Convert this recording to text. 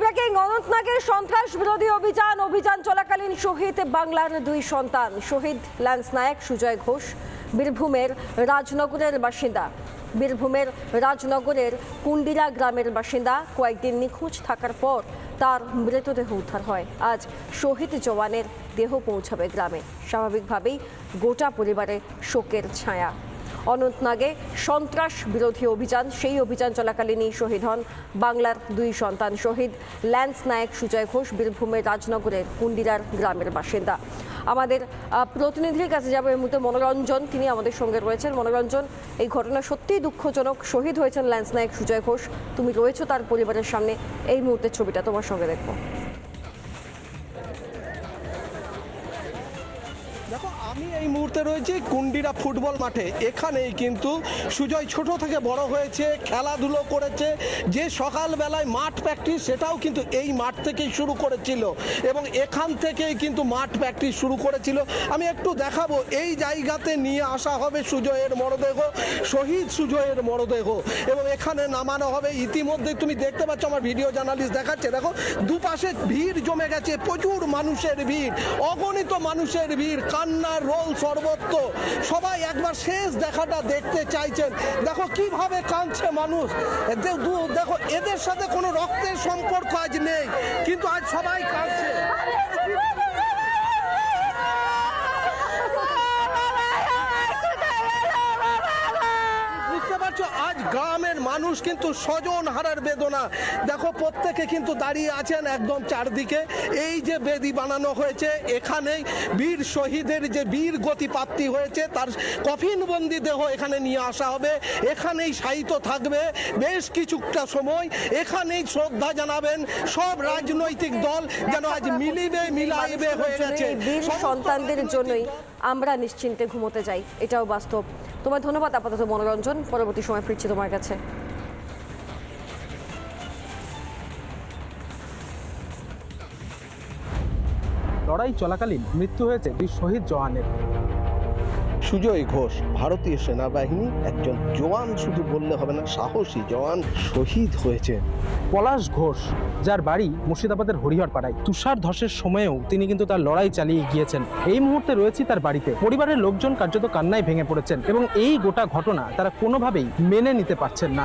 Breaking অনন্তনাগের সন্ত্রাস বিরোধী অভিযান অভিযান চলাকালীন শহীদ বাংলার দুই সন্তান শহীদ ল্যান্স নায়ক সুজয় ঘোষ বীরভূমের রাজনগরের বাসিন্দা বীরভূমের রাজনগরের কুন্ডিলা গ্রামের বাসিন্দা কয়েকদিন নিখোঁজ থাকার পর তার মৃতদেহ উদ্ধার হয় আজ শহীদ জওয়ানের দেহ পৌঁছাবে গ্রামে স্বাভাবিকভাবেই গোটা পরিবারে শোকের ছায়া অনন্তনাগে সন্ত্রাস বিরোধী অভিযান, সেই অভিযান চলাকালীনই শহীদ হন বাংলার দুই সন্তান শহীদ, ল্যান্স নায়ক সুজয় ঘোষ, বীরভূমের রাজনগরের কুন্ডিরার গ্রামের বাসিন্দা। আমাদের প্রতিনিধির কাছে যাবে এই মুহূর্তে মনোরঞ্জন, তিনি আমাদের সঙ্গে রয়েছেন। মনোরঞ্জন, এই ঘটনা সত্যিই দুঃখজনক। শহীদ হয়েছেন ল্যান্স নায়ক সুজয় ঘোষ। তুমি রয়েছো তার পরিবারের সামনে। এই মুহূর্তের ছবিটা তোমার সঙ্গে দেখব। আমি এই মুহূর্তে রয়েছি কুন্ডিরা ফুটবল মাঠে। এখানেই কিন্তু সুজয় ছোট থেকে বড় হয়েছে, খেলাধুলো করেছে, যে সকালবেলায় মাঠ প্র্যাকটিস সেটাও কিন্তু এই মাঠ থেকেই শুরু করেছিল এবং এখান থেকেই কিন্তু মাঠ প্র্যাকটিস শুরু করেছিল। আমি একটু দেখাবো, এই জায়গাতে নিয়ে আসা হবে সুজয়ের মরদেহ, শহীদ সুজয়ের মরদেহ এবং এখানে নামানো হবে। ইতিমধ্যে তুমি দেখতে পাচ্ছ, আমার ভিডিও জার্নালিস্ট দেখাচ্ছে। দেখো, দুপাশে ভিড় জমে গেছে, প্রচুর মানুষের ভিড়, অগণিত মানুষের ভিড়, কান্নার রোল সর্বত্র সবাই একবার শেষ দেখাটা দেখতে চাইছেন। দেখো কীভাবে কাঁদছে মানুষ। দেখো, এদের সাথে কোনো রক্তের সম্পর্ক আজ নেই। কিন্তু আজ সবাই কাঁদছে। মানুষ কিন্তু স্বজন হারার বেদনা। দেখো প্রত্যেকে কিন্তু দাঁড়িয়ে আছেন একদম চারদিকে। এই যে বেদি বানানো হয়েছে এখানেই বীর শহীদের যে বীর গতিপ্রাপ্তি হয়েছে তার কফিনবন্দি দেহ এখানে নিয়ে আসা হবে। এখানেই সাহিত্য থাকবে। বেশ কিছুটা সময় এখানেই শ্রদ্ধা জানাবেন সব রাজনৈতিক দল যেন আজ মিলিবে মিলাইবে হয়ে গেছে। সন্তানদের জন্যই আমরা নিশ্চিন্তে ঘুমোতে যাই। এটাও বাস্তব। তোমার ধন্যবাদ আপাতত মনোরঞ্জন। পরবর্তী সময় ফিরছি তোমার কাছে। লড়াই চলাকালীন মৃত্যু হয়েছে দুই শহীদ জওয়ানের। সুজয় ঘোষ ভারতীয় সেনাবাহিনী একজন জওয়ান শুধু বললে হবে না সাহসী জওয়ান শহীদ হয়েছে। পলাশ ঘোষ যার বাড়ি মুর্শিদাবাদের হরিহরপাড়ায়। তুষার ধসের সময়েও তিনি কিন্তু তার লড়াই চালিয়ে গিয়েছেন। এই মুহূর্তে রয়েছি তার বাড়িতে। পরিবারের লোকজন কার্যত কান্নায় ভেঙে পড়েছেন এবং এই গোটা ঘটনা তারা কোনোভাবেই মেনে নিতে পারছেন না।